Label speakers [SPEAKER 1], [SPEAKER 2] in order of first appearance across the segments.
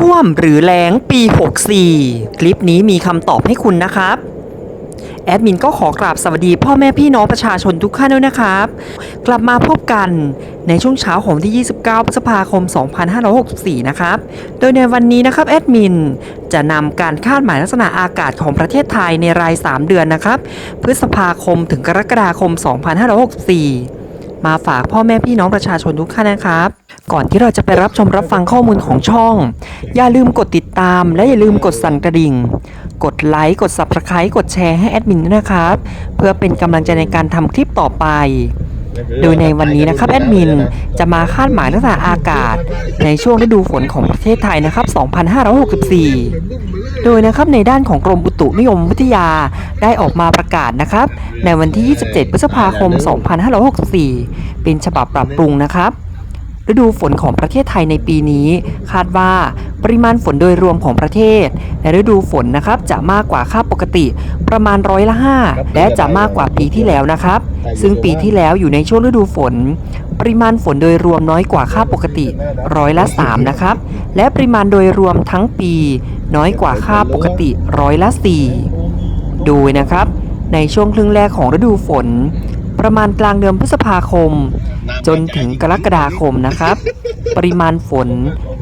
[SPEAKER 1] ท่วมหรือแล้งปี 64 คลิปนี้มีคำตอบให้คุณนะครับ แอดมินก็ขอกราบสวัสดีพ่อแม่พี่น้องประชาชนทุกท่านด้วยนะครับ กลับมาพบกันในช่วงเช้าของที่ 29 พฤษภาคม 2564 นะครับ โดยในวันนี้นะครับแอดมินจะนำการคาดหมายลักษณะอากาศของประเทศไทยในราย 3 เดือนนะครับ พฤษภาคมถึงกรกฎาคม 2564 มาฝากพ่อแม่พี่น้องประชาชนทุกท่านนะครับ ก่อนที่เราจะไปรับชมรับฟังข้อมูลของช่อง อย่าลืมกดติดตาม และอย่าลืมกดสั่นกระดิ่ง กดไลค์กด Subscribe กดแชร์ให้แอดมินด้วยนะครับ เพื่อเป็นกำลังใจในการทำคลิปต่อไป โดยในวันนี้นะครับแอดมินจะมาคาดหมายลักษณะอากาศในช่วงฤดูฝนของประเทศไทยนะครับ 2564 โดยนะครับในด้านของกรมอุตุนิยมวิทยาได้ออกมาประกาศนะครับ ในวันที่ 27 พฤษภาคม 2564 เป็นฉบับปรับปรุงนะครับฤดูฝนของประเทศไทยในปีนี้ คาดว่า ปริมาณฝนโดยรวมของประเทศ ในฤดูฝนนะครับจะมากกว่าค่าปกติประมาณร้อยละ5และจะมากกว่าปีที่แล้วนะครับ ซึ่งปีที่แล้วอยู่ในช่วงฤดูฝน ปริมาณฝนโดยรวมน้อยกว่าค่าปกติร้อยละ3นะครับ และปริมาณโดยรวมทั้งปี น้อยกว่าค่าปกติร้อยละ4โดยนะครับ ในช่วงครึ่งแรกของฤดูฝน ประมาณกลางเดือนพฤษภาคม จนถึงกรกฎาคมนะครับ ปริมาณฝน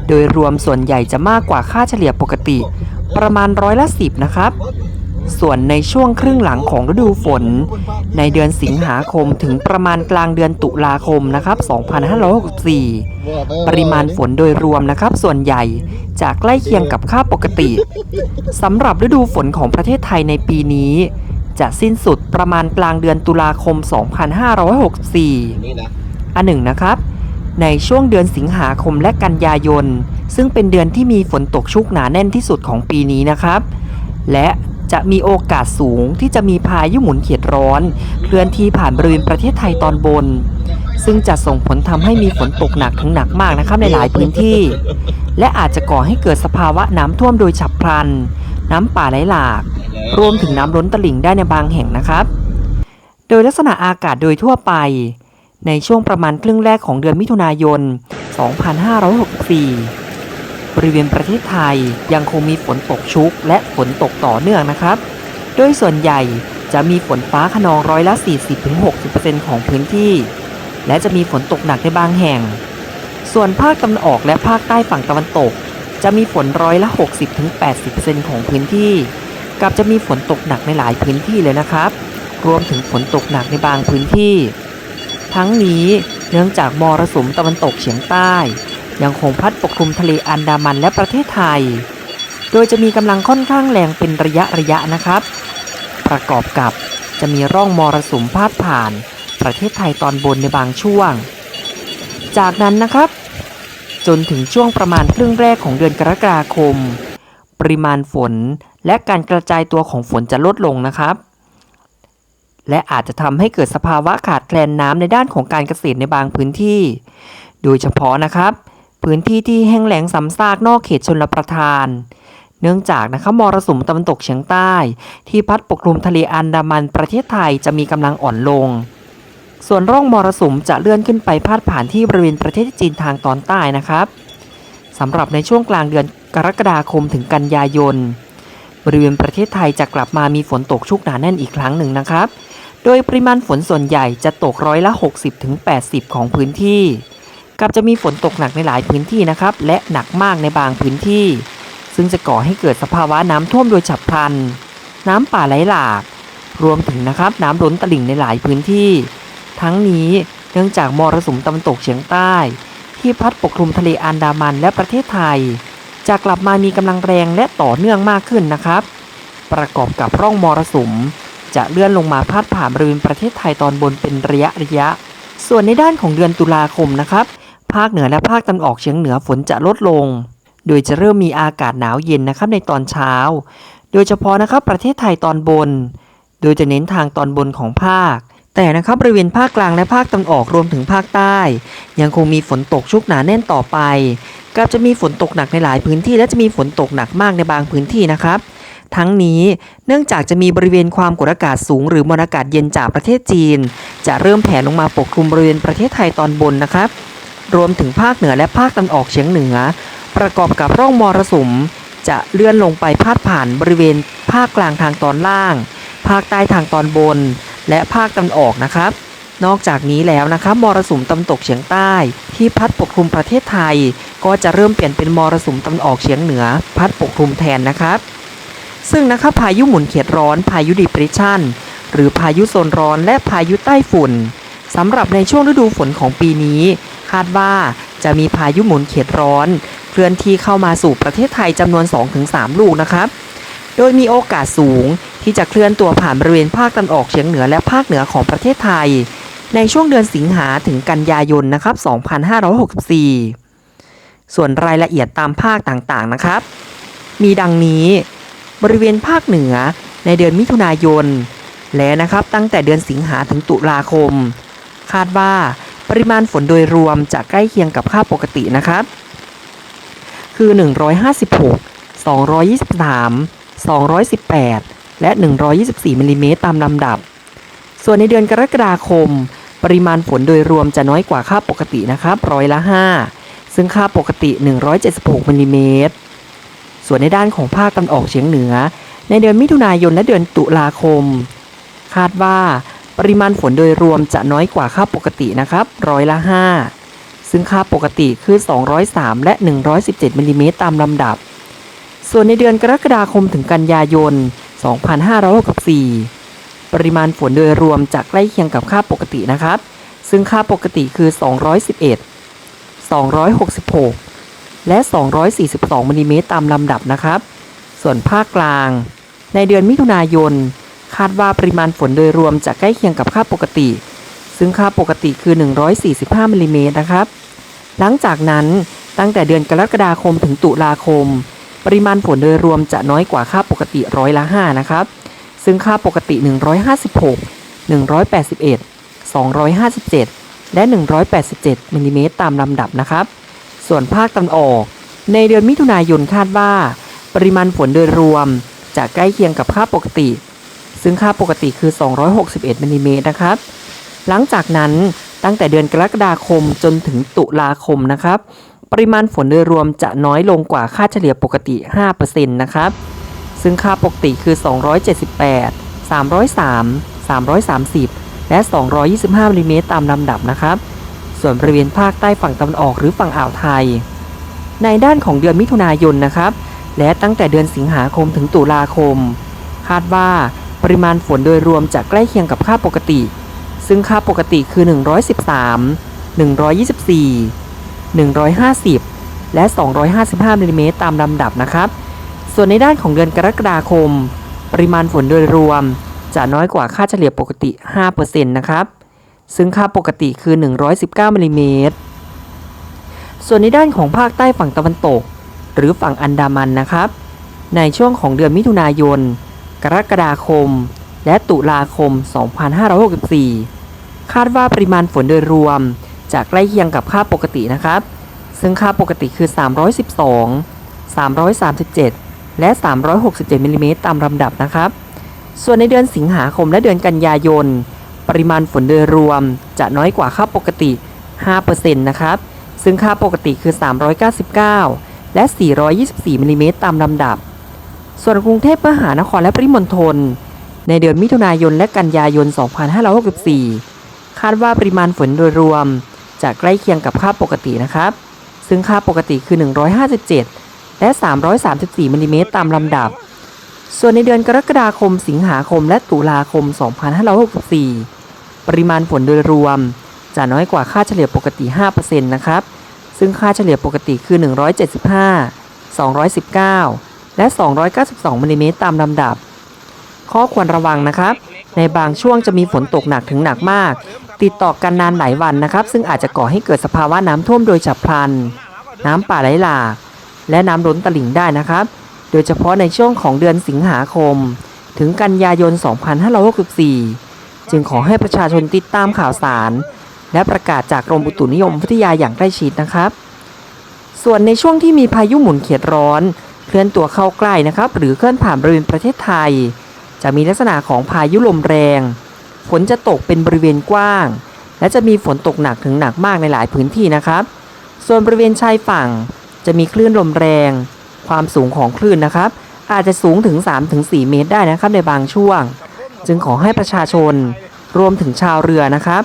[SPEAKER 1] โดยรวมส่วนใหญ่จะมากกว่าค่าเฉลี่ยปกติ ประมาณร้อยละสิบนะครับ ส่วนในช่วงครึ่งหลังของฤดูฝน ในเดือนสิงหาคมถึงประมาณกลางเดือนตุลาคมนะครับ 2564 ปริมาณฝนโดยรวมนะครับ ส่วนใหญ่จะใกล้เคียงกับค่าปกติสำหรับฤดูฝนของประเทศไทยในปีนี้จะสิ้นสุดประมาณกลางเดือนตุลาคม 2564อันหนึ่งนะครับ ในช่วงเดือนสิงหาคมและกันยายน ซึ่งเป็นเดือนที่มีฝนตกชุกหนาแน่นที่สุดของปีนี้นะครับ และจะมีโอกาสสูงที่จะมีพายุหมุนเขตร้อน เคลื่อนที่ผ่านบริเวณประเทศไทยตอนบน ซึ่งจะส่งผลทำให้มีฝนตกหนักถึงหนักมากนะครับในหลายพื้นที่ และอาจจะก่อให้เกิดสภาวะน้ำท่วมโดยฉับพลัน น้ำป่าไหลหลาก รวมถึงน้ำล้นตลิ่งได้ในบางแห่งนะครับ โดยลักษณะอากาศโดยทั่วไป ในช่วงประมาณครึ่งแรกของเดือนมิถุนายน 2564 บริเวณประเทศไทยยังคงมีฝนตกชุกและฝนตกต่อเนื่องนะครับ โดยส่วนใหญ่จะมีฝนฟ้าขนองร้อยละ 40-60%ของพื้นที่ และจะมีฝนตกหนักในบางแห่ง ส่วนภาคตะวันออกและภาคใต้ฝั่งตะวันตก จะมีฝนร้อยละ 60-80%ของพื้นที่ กับจะมีฝนตกหนักในหลายพื้นที่เลยนะครับ รวมถึงฝนตกหนักในบางพื้นที่ ทั้งนี้เนื่องจากมรสุมตะวันตกเฉียงใต้ ยังคงพัดปกคลุมทะเลอันดามันและประเทศไทย โดยจะมีกำลังค่อนข้างแรงเป็นระยะระยะนะครับ ประกอบกับจะมีร่องมรสุมพาดผ่าน ประเทศไทยตอนบนในบางช่วง จากนั้นนะครับ จนถึงช่วงประมาณครึ่งแรกของเดือนกรกฎาคม ปริมาณฝนและการกระจายตัวของฝนจะลดลงนะครับ และอาจจะทำให้เกิดสภาวะขาดแคลนน้ำในด้านของการเกษตรในบางพื้นที่ โดยเฉพาะนะครับ พื้นที่ที่แห้งแล้งซ้ำซากนอกเขตชนประทาน เนื่องจากนะครับมรสุมตะวันตกเฉียงใต้ ที่พัดปกคลุมทะเลอันดามันประเทศไทยจะมีกำลังอ่อนลง ส่วนร่องมรสุมจะเลื่อนขึ้นไปพาดผ่านที่บริเวณประเทศจีนทางตอนใต้นะครับสำหรับในช่วงกลางเดือนกรกฎาคมถึงกันยายน บริเวณประเทศไทยจะกลับมามีฝนตกชุกหนาแน่นอีกครั้งหนึ่งนะครับ โดยปริมาณฝนส่วนใหญ่จะตกร้อยละ 60-80 ของพื้นที่ กับจะมีฝนตกหนักในหลายพื้นที่นะครับ และหนักมากในบางพื้นที่ ซึ่งจะก่อให้เกิดสภาวะน้ำท่วมโดยฉับพลัน น้ำป่าไหลหลาก รวมถึงนะครับน้ำล้นตลิ่งในหลายพื้นที่ ทั้งนี้เนื่องจากมรสุมตะวันตกเฉียงใต้ ที่พัดปกคลุมทะเลอันดามันและประเทศไทย จะกลับมามีกำลังแรงและต่อเนื่องมากขึ้นนะครับ ประกอบกับร่องมรสุม จะเลื่อนลงมาพาดผ่านบริเวณประเทศไทยตอนบนเป็นระยะระยะ ส่วนในด้านของเดือนตุลาคมนะครับ ภาคเหนือและภาคตะวันออกเฉียงเหนือฝนจะลดลง โดยจะเริ่มมีอากาศหนาวเย็นนะครับในตอนเช้า โดยเฉพาะนะครับประเทศไทยตอนบน โดยจะเน้นทางตอนบนของภาค แต่นะครับบริเวณภาคกลางและภาคตะวันออกรวมถึงภาคใต้ ยังคงมีฝนตกชุกหนาแน่นต่อไปกับจะมีฝนตกหนักในหลายพื้นที่และจะมีฝนตกหนักมากในบางพื้นที่นะครับ ทั้งนี้เนื่องจากจะมีบริเวณความกดอากาศสูง หรือมวลอากาศเย็นจากประเทศจีน จะเริ่มแผ่ลงมาปกคลุมบริเวณประเทศไทยตอนบนนะครับ รวมถึงภาคเหนือและภาคตะวันออกเฉียงเหนือ ประกอบกับร่องมรสุม จะเลื่อนลงไปพาดผ่านบริเวณภาคกลางทางตอนล่าง ภาคใต้ทางตอนบน และภาคตะวันออกนะครับ นอกจากนี้แล้วนะครับมรสุมตะวันตกเฉียงใต้ ที่พัดปกคลุมประเทศไทย ก็จะเริ่มเปลี่ยนเป็นมรสุมตะวันออกเฉียงเหนือ พัดปกคลุมแทนนะครับ ซึ่งนะครับพายุหมุนเขตร้อนพายุดิเปรสชันหรือพายุโซนร้อนและพายุใต้ฝุ่นสำหรับในช่วงฤดูฝนของปีนี้ คาดว่าจะมีพายุหมุนเขตร้อน เคลื่อนที่เข้ามาสู่ประเทศไทยจำนวน 2-3 ลูกนะครับโดยมีโอกาสสูงที่จะเคลื่อนตัวผ่านบริเวณภาคตะวันออกเฉียงเหนือและภาคเหนือของประเทศไทย ในช่วงเดือนสิงหาถึงกันยายนนะครับ 2564 ส่วนรายละเอียดตามภาคต่างๆนะครับ มีดังนี้ บริเวณภาคเหนือในเดือนมิถุนายน และนะครับตั้งแต่เดือนสิงหาถึงตุลาคม คาดว่าปริมาณฝนโดยรวมจะใกล้เคียงกับค่าปกตินะครับ คือ 156 223 218 และ 124มิลลิเมตรตามลำดับ ส่วนในเดือนกรกฎาคม ปริมาณฝนโดยรวมจะน้อยกว่าค่าปกตินะครับร้อยละ 5 ซึ่งค่าปกติ 176มิลลิเมตร ส่วนในด้านของภาคตะวันออกเฉียงเหนือ ในเดือนมิถุนายนและเดือนตุลาคม คาดว่าปริมาณฝนโดยรวมจะน้อยกว่าค่าปกตินะครับร้อยละ 5 ซึ่งค่าปกติคือ 203 และ 117มิลลิเมตรตามลำดับ ส่วนในเดือนกรกฎาคมถึงกันยายน 2564 ปริมาณฝนโดยรวมจะใกล้เคียงกับค่าปกตินะครับ ซึ่งค่าปกติคือ 211 266 และ 242มิลลิเมตรตามลำดับนะครับ ส่วนภาคกลาง ในเดือนมิถุนายน คาดว่าปริมาณฝนโดยรวมจะใกล้เคียงกับค่าปกติ ซึ่งค่าปกติคือ 145มิลลิเมตรนะครับ หลังจากนั้นตั้งแต่เดือนกรกฎาคมถึงตุลาคม ปริมาณฝนโดยรวมจะน้อยกว่าค่าปกติร้อยละ5นะครับ ซึ่งค่าปกติ 156 181 257 และ 187มิลลิเมตรตามลำดับนะครับ ส่วนภาคตะวันออก ในเดือนมิถุนายนคาดว่า ปริมาณฝนโดยรวมจะใกล้เคียงกับค่าปกติ ซึ่งค่าปกติคือ 261มิลลิเมตรนะครับ หลังจากนั้นตั้งแต่เดือนกรกฎาคมจนถึงตุลาคมนะครับ ปริมาณฝนโดยรวมจะน้อยลงกว่าค่าเฉลี่ยปกติ 5%นะครับ ซึ่งค่าปกติคือ 278 303 330 และ 225มิลลิเมตรตามลำดับนะครับ ส่วนบริเวณภาคใต้ฝั่งตะวันออกหรือฝั่งอ่าวไทย ในด้านของเดือนมิถุนายนนะครับ และตั้งแต่เดือนสิงหาคมถึงตุลาคม คาดว่าปริมาณฝนโดยรวมจะใกล้เคียงกับค่าปกติ ซึ่งค่าปกติคือ 113 124 150และ 255มิลลิเมตรตามลำดับนะครับ ส่วนในด้านของเดือนกรกฎาคม ปริมาณฝนโดยรวม จะน้อยกว่าค่าเฉลี่ยปกติ 5%นะครับ ซึ่งค่าปกติคือ 119มิลลิเมตร ส่วนในด้านของภาคใต้ฝั่งตะวันตก หรือฝั่งอันดามันนะครับ ในช่วงของเดือนมิถุนายน กรกฎาคม และตุลาคม 2564 คาดว่าปริมาณฝนโดยรวมจะใกล้เคียงกับค่าปกตินะครับ ซึ่งค่าปกติคือ 312 337 และ 367มิลลิเมตรตามลำดับนะครับ ส่วนในเดือนสิงหาคมและเดือนกันยายน ปริมาณฝนโดยรวม จะน้อยกว่าค่าปกติ 5%นะครับ ซึ่งค่าปกติคือ 399 และ 424มิลลิเมตรตามลำดับ ส่วนกรุงเทพมหานครและปริมณฑลในเดือนมิถุนายนและกันยายน 2564 คาดว่าปริมาณฝนโดยรวม จะใกล้เคียงกับค่าปกตินะครับ ซึ่งค่าปกติคือ 157 และ 334มิลลิเมตรตามลำดับส่วนในเดือนกรกฎาคม สิงหาคม และตุลาคม 2564 ปริมาณฝนโดยรวม จะน้อยกว่าค่าเฉลี่ยปกติ 5%นะครับ ซึ่งค่าเฉลี่ยปกติคือ 175 219 และ 292มิลลิเมตรตามลำดับ ข้อควรระวังนะครับ ในบางช่วงจะมีฝนตกหนักถึงหนักมาก ติดต่อกันนานหลายวันนะครับ ซึ่งอาจจะก่อให้เกิดสภาวะน้ำท่วมโดยฉับพลัน น้ำป่าไหลหลาก และน้ำล้นตลิ่งได้นะครับ โดยเฉพาะในช่วงของเดือนสิงหาคม ถึงกันยายน 2564 จึงขอให้ประชาชนติดตามข่าวสาร และประกาศจากกรมอุตุนิยมวิทยาอย่างใกล้ชิดนะครับ ส่วนในช่วงที่มีพายุหมุนเขตร้อน เคลื่อนตัวเข้าใกล้นะครับ หรือเคลื่อนผ่านบริเวณประเทศไทย จะมีลักษณะของพายุลมแรง ฝนจะตกเป็นบริเวณกว้าง และจะมีฝนตกหนักถึงหนักมากในหลายพื้นที่นะครับ ส่วนบริเวณชายฝั่งจะมีคลื่นลมแรง ความสูงของคลื่นนะครับ อาจจะสูงถึง 3-4 เมตรได้นะครับในบางช่วง จึงขอให้ประชาชนรวมถึงชาวเรือนะครับ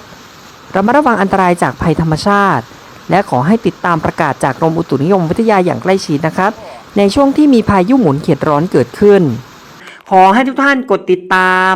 [SPEAKER 1] ระมัดระวังอันตรายจากภัยธรรมชาติ และขอให้ติดตามประกาศจากกรมอุตุนิยมวิทยาอย่างใกล้ชิดนะครับ ในช่วงที่มีพายุหมุนเขตร้อนเกิดขึ้น ขอให้ทุกท่านกดติดตาม